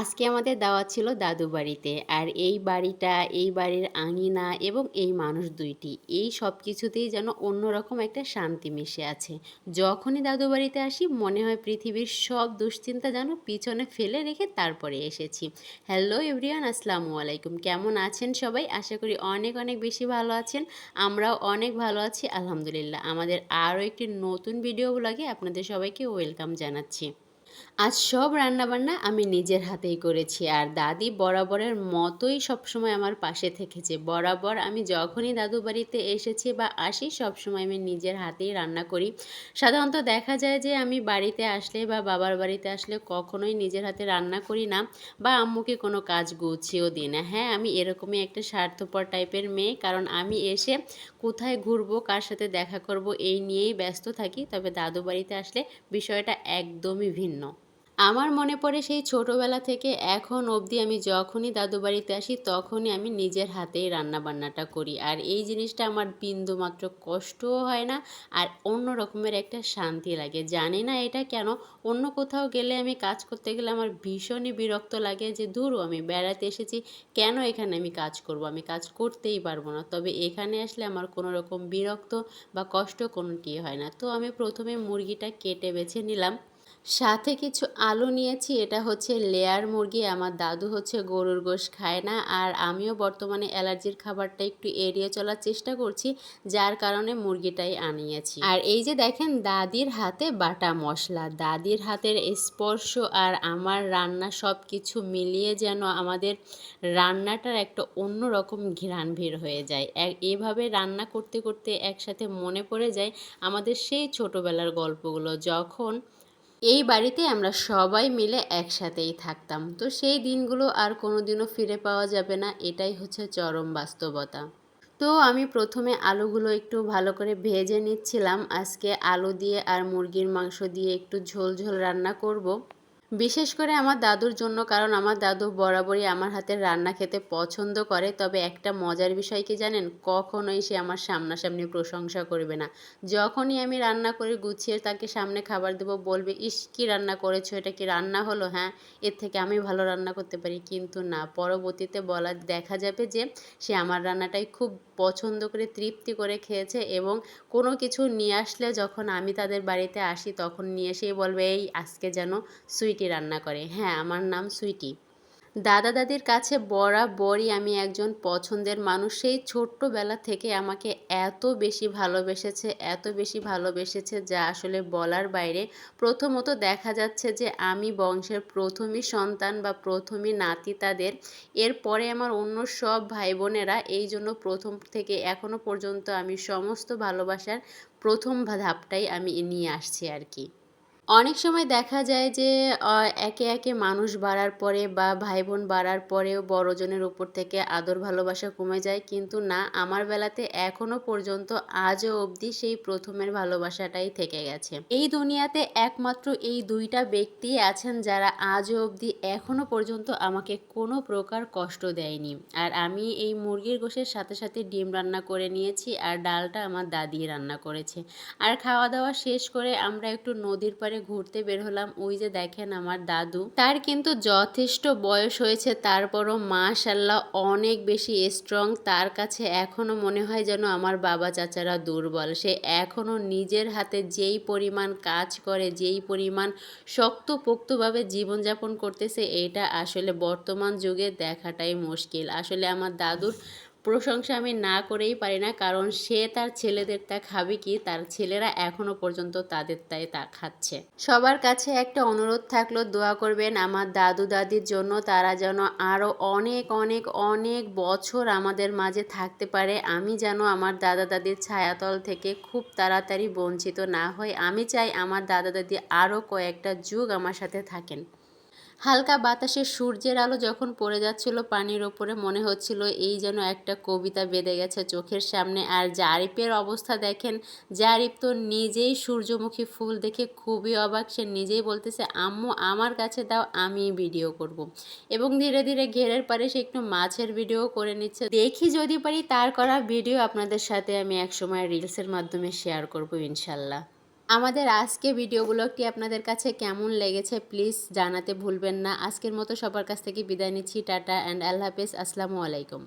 আজকে আমাদের দাওয়াত ছিল দাদু বাড়িতে। আর এই বাড়িটা, এই বাড়ির আঙিনা এবং এই মানুষ দুইটি, এই সব কিছুতেই যেন অন্যরকম একটা শান্তি মিশে আছে। যখনই দাদু বাড়িতে আসি, মনে হয় পৃথিবীর সব দুশ্চিন্তা যেন পিছনে ফেলে রেখে তারপরে এসেছি। হ্যালো এভরিওয়ান, আসসালামু আলাইকুম। কেমন আছেন সবাই? আশা করি অনেক অনেক বেশি ভালো আছেন। আমরাও অনেক ভালো আছি, আলহামদুলিল্লাহ। আমাদের আরও একটি নতুন ভিডিও ব্লগে আপনাদের সবাইকে ওয়েলকাম জানাচ্ছি। আজ সব রান্নাবান্না আমি নিজের হাতেই করেছি আর দাদি বরাবরের মতোই সবসময় আমার পাশে থেকেছে। বরাবর আমি যখনই দাদু বাড়িতে এসেছি বা আসি, সবসময় আমি নিজের হাতেই রান্না করি। সাধারণত দেখা যায় যে আমি বাড়িতে আসলে বা বাবার বাড়িতে আসলে কখনোই নিজের হাতে রান্না করি না বা আম্মুকে কোনো কাজ গুছিয়েও দিই না। হ্যাঁ আমি এরকমই একটা স্বার্থপর টাইপের মেয়ে, কারণ আমি এসে কোথায় ঘুরবো, কার সাথে দেখা করব, এই নিয়েই ব্যস্ত থাকি। তবে দাদু বাড়িতে আসলে বিষয়টা একদমই ভিন্ন। আমার মনে পড়ে সেই ছোটোবেলা থেকে এখন অবধি আমি যখনই দাদু বাড়িতে আসি, তখনই আমি নিজের হাতেই রান্না বান্নাটা করি। আর এই জিনিসটা আমার বিন্দু মাত্র কষ্টও হয় না আর অন্য রকমের একটা শান্তি লাগে। জানি না এটা কেন, অন্য কোথাও গেলে আমি কাজ করতে গেলে আমার ভীষণই বিরক্ত লাগে যে দূর আমি বেড়াতে এসেছি, কেন এখানে আমি কাজ করব? আমি কাজ করতেই পারব না। তবে এখানে আসলে আমার কোনো রকম বিরক্ত বা কষ্ট কোনোটি হয় না। তো আমি প্রথমে মুরগিটা কেটে বেছে নিলাম। সাথে কিছু আলু নিয়েছি, এটা হচ্ছে লেয়ার মুরগি, আমার দাদু হচ্ছে গরুর গোশ খায় না, আর আমিও বর্তমানে অ্যালার্জির খাবারটা একটু এড়িয়ে চলার চেষ্টা করছি, যার কারণে মুরগিটাই আনিয়েছি। আর এই যে দেখেন, দাদির হাতে বাটা মশলা, দাদির হাতের স্পর্শ আর আমার রান্না সব কিছু মিলিয়ে যেন আমাদের রান্নাটার একটা অন্যরকম ঘ্রাণ ভিড় হয়ে যায়। এভাবে রান্না করতে করতে একসাথে মনে পড়ে যায় আমাদের সেই ছোটোবেলার গল্পগুলো, যখন এই বাড়িতে আমরা সবাই মিলে একসাথেই থাকতাম। তো সেই দিনগুলো আর কোনোদিনও ফিরে পাওয়া যাবে না, এটাই হচ্ছে চরম বাস্তবতা। তো আমি প্রথমে আলুগুলো একটু ভালো করে ভেজে নিচ্ছিলাম। আজকে আলু দিয়ে আর মুরগির মাংস দিয়ে একটু ঝোল ঝোল রান্না করব। বিশেষ করে আমার দাদুর জন্য, কারণ আমার দাদু বরাবরই আমার হাতের রান্না খেতে পছন্দ করে। তবে একটা মজার বিষয় কি জানেন? কখনোই সে আমার সামনাসামনি প্রশংসা করবে না। যখনই আমি রান্না করে গুছিয়ে তাকে সামনে খাবার দেবো, বলবে, ইস, কি রান্না করেছ? এটা কি রান্না হলো? হ্যাঁ এর থেকে আমি ভালো রান্না করতে পারি। কিন্তু না, পরবর্তীতে বলা দেখা যাবে যে, সে আমার রান্নাটাই খুব পছন্দ করে, তৃপ্তি করে খেয়েছে এবং কোনো কিছু নিয়ে আসলে যখন আমি তাদের বাড়িতে আসি, তখন নিয়ে এসেই বলবে, এই, আজকে যেন সুইটি রান্না করে। হ্যাঁ আমার নাম সুইটি। দাদা দাদির কাছে বরাবরই আমি একজন পছন্দের মানুষ। সেই ছোট্টবেলা থেকে আমাকে এত বেশি ভালোবেসেছে, এত বেশি ভালোবেসেছে যা আসলে বলার বাইরে। প্রথমত দেখা যাচ্ছে যে আমি বংশের প্রথমই সন্তান বা প্রথমই নাতি তাদের। এরপরে আমার অন্য সব ভাই বোনেরা এই জন্য প্রথম থেকে এখনও পর্যন্ত আমি সমস্ত ভালোবাসার প্রথম ধাপটাই আমি নিয়ে আসছি আর কি। অনেক সময় দেখা যায় যে একে একে মানুষ বাড়ার পরে বা ভাই বোন বাড়ার পরেও বড়জনের উপর থেকে আদর ভালোবাসা কমে যায়। কিন্তু না, আমার বেলাতে এখনও পর্যন্ত আজও অবধি সেই প্রথমের ভালোবাসাটাই থেকে গেছে। এই দুনিয়াতে একমাত্র এই দুইটা ব্যক্তি আছেন যারা আজও অবধি এখনও পর্যন্ত আমাকে কোনো প্রকার কষ্ট দেয়নি। আর আমি এই মুরগির গোশের সাথে সাথে ডিম রান্না করে নিয়েছি আর ডালটা আমার দাদি রান্না করেছে। আর খাওয়া দাওয়া শেষ করে আমরা একটু নদীর পাড়ে করে ঘুরতে বের হলাম। ওই যে দেখেন আমার দাদু। তার কিন্তু যথেষ্ট বয়স হয়েছে, তারপরও মাশাল্লাহ অনেক বেশি স্ট্রং তার কাছে এখনও মনে হয় যেন আমার বাবা চাচারা দুর্বল। সে এখনও নিজের হাতে যেই পরিমাণ কাজ করে, যেই পরিমাণ শক্তপোক্তভাবে জীবনযাপন করতেছে, এটা আসলে বর্তমান যুগে দেখাটাই মুশকিল। আসলে আমার দাদুর প্রশংসা আমি না করেই পারি না, কারণ সে তার ছেলেদের তা খাবে কি? তার ছেলেরা এখনও পর্যন্ত তাদের তাই তা খাচ্ছে। সবার কাছে একটা অনুরোধ থাকল, দোয়া করবেন আমার দাদু দাদির জন্য, তারা যেন আরও অনেক অনেক অনেক বছর আমাদের মাঝে থাকতে পারে। আমি যেন আমার দাদা দাদির ছায়াতল থেকে খুব তাড়াতাড়ি বঞ্চিত না হই। আমি চাই আমার দাদা দাদি আরও কয়েকটা যুগ আমার সাথে থাকেন। হালকা বাতাসে সূর্যের আলো যখন পড়ে যাচ্ছিল পানির ওপরে, মনে হচ্ছিল এই যেন একটা কবিতা বেঁধে গেছে চোখের সামনে। আর জারিপের অবস্থা দেখেন জারিপ তো নিজেই সূর্যমুখী ফুল দেখে খুবই অবাক। সে নিজেই বলতেছে, আম্মু, আমার কাছে দাও, আমি ভিডিও করব। এবং ধীরে ধীরে ঘেরের পারে সে একটু মাছের ভিডিও করে নিচ্ছে। দেখি যদি পারি, তার করা ভিডিও আপনাদের সাথে আমি একসময় রিলসের মাধ্যমে শেয়ার করব ইনশাল্লাহ। আমাদের আজকে ভিডিও ব্লগটি আপনাদের কাছে কেমন লেগেছে প্লিজ জানাতে ভুলবেন না। আজকের মতো সবার কাছ থেকে বিদায় নিচ্ছি। টাটা অ্যান্ড আল্লাহ হাফেজ। আসসালামু আলাইকুম।